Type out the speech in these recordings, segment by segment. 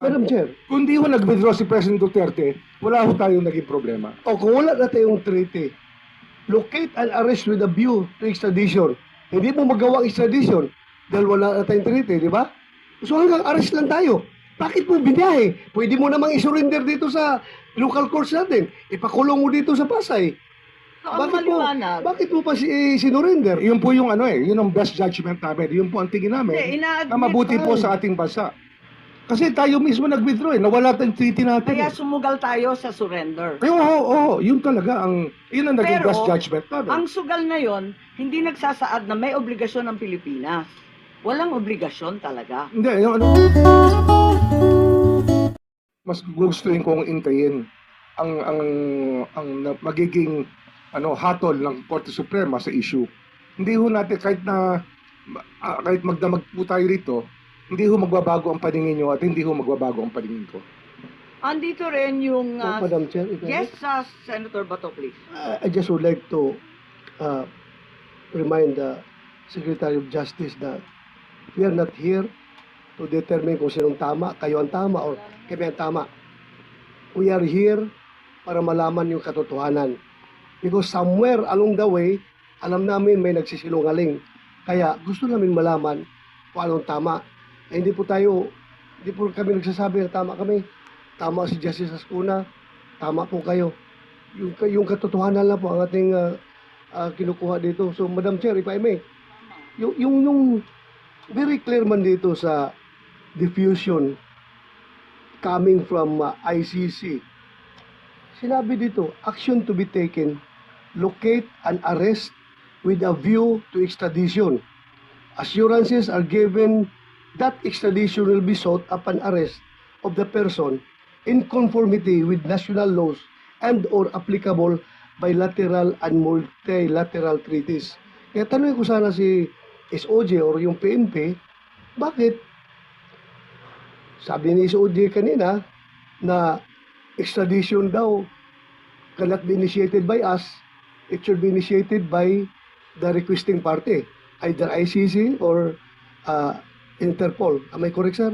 Madam Chair, Kung di ho nag-withdraw si President Duterte, wala ho tayong naging problema. o kung wala na tayong treaty, locate and arrest with a view to extradition. Hindi mo magawa ang extradition dahil wala na tayong treaty, di ba? So hanggang arrest lang tayo. Bakit mo binahe? Pwede mo namang isurrender dito sa local courts natin. Ipakulong mo dito sa Pasay. So, Bakit mo, bakit mo pa si sinurrender? Yun po yung ano eh, yun ang best judgment namin. Yun po ang tingin namin ina-admit na mabuti po sa ating bansa. Kasi tayo mismo nag-withdraw eh, nawala tayong treaty natin. Kaya eh. sumugal tayo sa surrender. Eh, oo, oo, yun talaga ang, yun ang naging Pero, judgment namin. Ang sugal na yon, hindi nagsasaad na may obligasyon ng Pilipinas. Walang obligasyon talaga. Hindi, yung ano, mas gustuin kong intayin ang ang ang magiging ano hatol ng Korte Suprema sa issue. Hindi ho natin kahit na ah, kahit magdamag po tayo rito, hindi ho magbabago ang paningin nyo at hindi ho magbabago ang paningin ko. Andito rin yung... Oh, ah, Madam Chair, if I may. yes, ah, Senator Bato, please. Uh, I just would like to uh, remind the Secretary of Justice that we are not here to determine kung sinong tama, kayo ang tama or kami ang tama. We are here para malaman yung katotohanan. Because somewhere along the way, alam namin may nagsisilungaling. Kaya gusto namin malaman kung anong tama. Eh, hindi po tayo, hindi po kami nagsasabi na tama kami. Tama si Justice Ascuna, tama po kayo yung, yung katotohanan lang po ang ating ah, ah, kinukuha dito. So, Madam Chair, if I may, yung, yung, yung very clear man dito sa diffusion coming from ah, ICC, sinabi dito, action to be taken, locate and arrest with a view to extradition. Assurances are given that extradition will be sought upon arrest of the person in conformity with national laws and or applicable bilateral and multilateral treaties. Kaya tanongin ko sana si SOJ or yung PNP, bakit sabi ni SOJ kanina na extradition daw cannot be initiated by us, it should be initiated by the requesting party, either ICC or uh, Interpol. Am I correct, sir?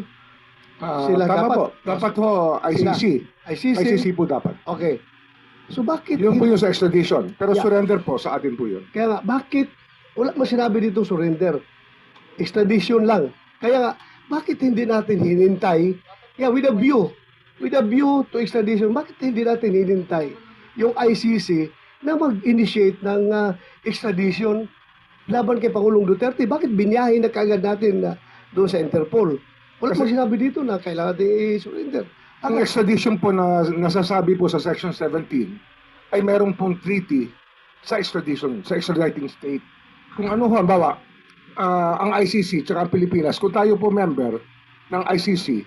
Ah, Sila tama dapat- po. Dapat ho ICC. ICC? ICC po dapat. Okay. So bakit Yun po yung sa extradition. Pero Yeah. surrender po sa atin po yun. Kaya nga, bakit wala mo sinabi dito surrender? Extradition lang. Kaya nga, bakit hindi natin hinintay? Yeah, with a view. With a view to extradition, bakit hindi natin hinintay yung ICC na mag-initiate ng ah, extradition laban kay Pangulong Duterte? Bakit binyahin na kagad natin na doon sa Interpol? Wala mo sinabi dito na kailangan natin i-surrender. Ang extradition po na nasasabi po sa Section 17 ay merong pong treaty sa extradition, sa extraditing state. Kung ano ho, bawa, ang ICC tsaka ang Pilipinas, kung tayo po member ng ICC,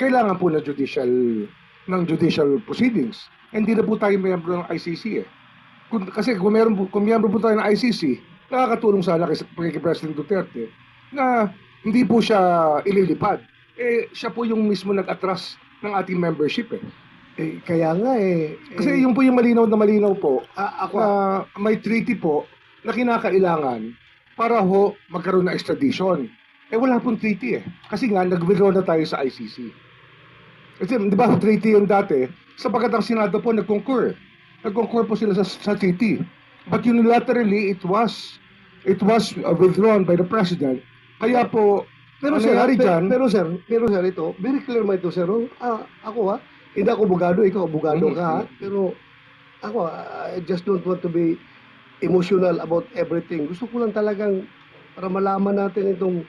kailangan po na judicial ng judicial proceedings. Hindi na po tayo member ng ICC eh. Kung, kasi kung meron kung member po tayo ng ICC, nakakatulong sana kay, kay President Duterte na hindi po siya ililipad. Eh, siya po yung mismo nag-atras ng ating membership eh. Eh, kaya nga eh. Kasi eh, yung po yung malinaw na malinaw po, ah, ako, na may treaty po na kinakailangan para ho magkaroon ng extradition. Eh wala pong treaty eh. Kasi nga nag-withdraw na tayo sa ICC. Kasi di ba treaty yung dati, sapagkat ang Senado po nag-concur. Nag-concur po sila sa, sa treaty. But unilaterally, it was it was uh, withdrawn by the President. Kaya po, Pero ano sir, nangyari dyan, pero sir, pero sir ito, very clear man ito sir. Oh, Ah, ako ha, hindi ako abogado, ikaw abogado Mhm. ka ha. Pero ako, ah, I just don't want to be emotional about everything. Gusto ko lang talagang para malaman natin itong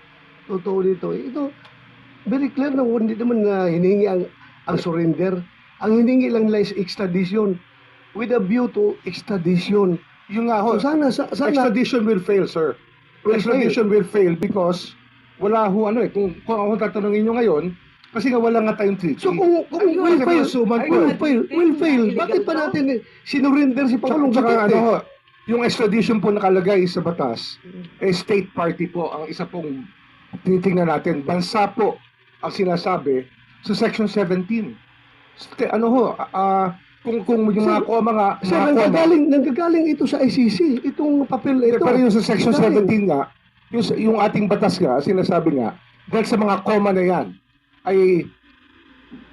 totoo dito. Ito, very clear na hindi naman na hiningi ang, ang surrender. Ang hiningi lang nila is extradition with a view to extradition. yung nga ho, So sana, sa- sana, extradition will fail, sir. Extradition will fail because wala ho ano eh. Kung, kung ako tatanungin nyo ngayon, kasi nga wala nga tayong treaty. So kung, kung Ayun, will fail, masuman po will fail, will fail, bakit pa natin eh, sinurrender si Pangulong Duterte? ano ho, yung extradition po nakalagay sa batas, eh state party po ang isa pong tinitingnan natin. Bansa po ang sinasabi sa section 17. St- ano ho, ah, kung kung yung mga Sir, koma nga, Sir, mga koma, nanggagaling, nanggagaling ito sa ICC, itong papel ito. pero yung sa section Nanggagaling. 17 nga, yung, yung ating batas nga, sinasabi nga, dahil sa mga koma na yan, ay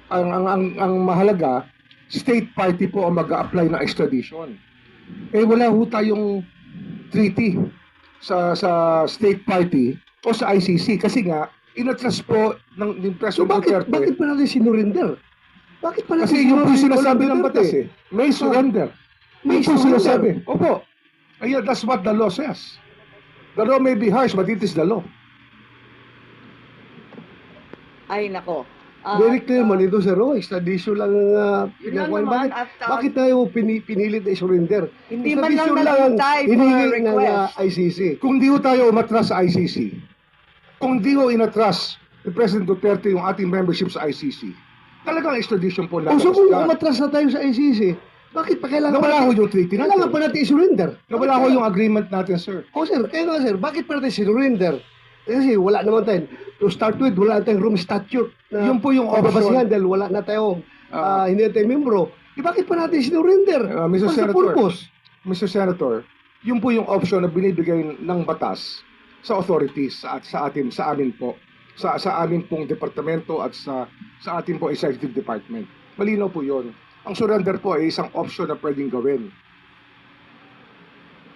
ang, ang, ang, ang mahalaga, state party po ang mag apply ng extradition. Eh wala ho tayong treaty sa sa state party o sa ICC kasi nga inatras po ng, ng So President bakit, Duterte. bakit pa natin sinurinder? Bakit pa natin Kasi yun po sinasabi ng batas eh. May surrender. May Yun po surrender. sinasabi. Opo. Ayan, that's what the law says. The law may be harsh, but it is the law. Ay, nako. Ah, Very clear man ito sir, oh, extradition lang ang uh, pinagawa. Bakit, uh, bakit tayo pini, pinilit na i-surrender? Hindi man lang nalintay for ng request. uh, ICC. Kung di ho tayo umatras sa ICC, kung di ho inatras ni President Duterte yung ating membership sa ICC, talagang extradition po O natin. so kung umatras na tayo sa ICC, bakit pa kailangan Nawala ho yung treaty Kailangan natin. pa natin i-surrender. Nawala ho yung agreement natin, sir. O sir, kaya nga sir, bakit pa natin sinurinder? Kasi wala naman tayo. To start with, wala tayong room statute. Na Yun po yung option. dahil wala na tayong, Ah. ah, hindi na tayo membro. Eh, bakit pa natin sinurinder? Ah, Mr. The Senator. purpose? Mr. Senator, yun po yung option na binibigay ng batas sa authorities sa, sa atin sa amin po sa sa amin pong departamento at sa sa atin po executive department. Malinaw po 'yon. Ang surrender po ay isang option na pwedeng gawin.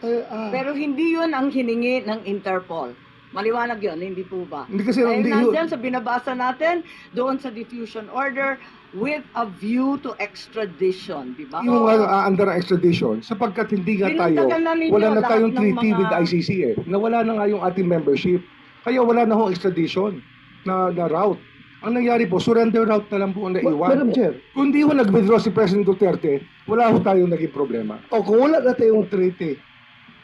Eh, ah, Pero hindi yun ang hiningi ng Interpol. Maliwanag yun, hindi po ba? Hindi kasi Dahil hindi nandyan sa binabasa natin, doon sa diffusion order, with a view to extradition, di ba? yung uh, under extradition sapagkat hindi nga tayo na wala na tayong ng treaty mga- with ICC eh. Nawala na nga yung ating membership. Kaya wala na ho extradition na, na route. Ang nangyari po, surrender route na lang po ang naiwan. Madam Chair, Kung di ho nag-withdraw si President Duterte, wala ho tayong naging problema. o kung wala na tayong treaty,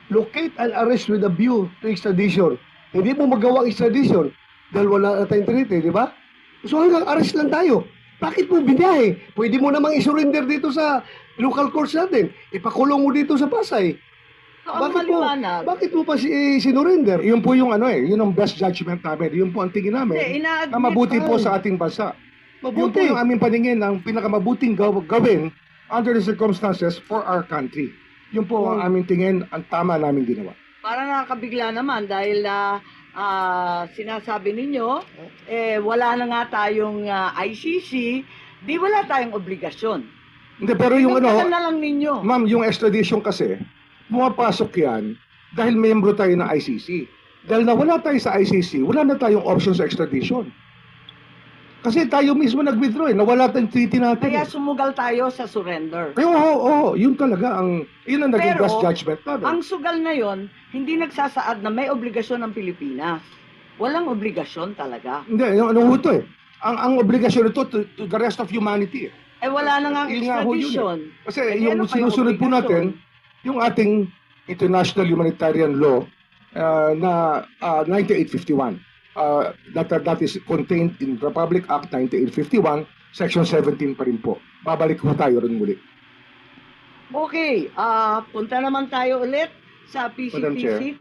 locate and arrest with a view to extradition. Hindi mo magawa extradition dahil wala na tayong treaty, di ba? So hanggang arrest lang tayo. Bakit mo binahe? Pwede mo namang isurrender dito sa local courts natin. Ipakulong mo dito sa Pasay. Ang bakit maliwanag, bakit mo pa si, eh, sinurrender? Yun po yung ano eh, yun ang best judgment namin. Yun po ang tingin hindi, namin ina-admit na mabuti po Ay. sa ating bansa. Yun po Mabuti. yung aming paningin ng pinakamabuting gaw- gawin under the circumstances for our country. Yun po ang aming tingin, ang tama namin ginawa. Parang nakakabigla naman dahil na ah, sinasabi ninyo, eh, wala na nga tayong ah, ICC, di wala tayong obligasyon. Hindi, pero yung Pinuntahan ano, na lang ninyo. ma'am, yung extradition kasi, pumapasok yan dahil membro tayo ng ICC. Dahil nawala tayo sa ICC, wala na tayong option sa extradition. Kasi tayo mismo nag-withdraw eh, nawala tayong treaty natin. Kaya eh. sumugal tayo sa surrender. Kaya oo, oo, yun talaga ang, yun ang naging Pero, best judgment namin. Ang sugal na yon, hindi nagsasaad na may obligasyon ng Pilipinas. Walang obligasyon talaga. Hindi, ano, ano ho ito eh. Ang, ang obligasyon ito to, to the rest of humanity eh. Eh wala na nga ang ho yun eh. extradition. Kasi Eh, yung ano sinusunod po natin? Yung ating international humanitarian law uh, na uh, 9851. Uh, that, that is contained in Republic Act 9851, Section 17 pa rin po. Babalik po tayo rin muli. Okay, ah punta naman tayo ulit sa. PCPC.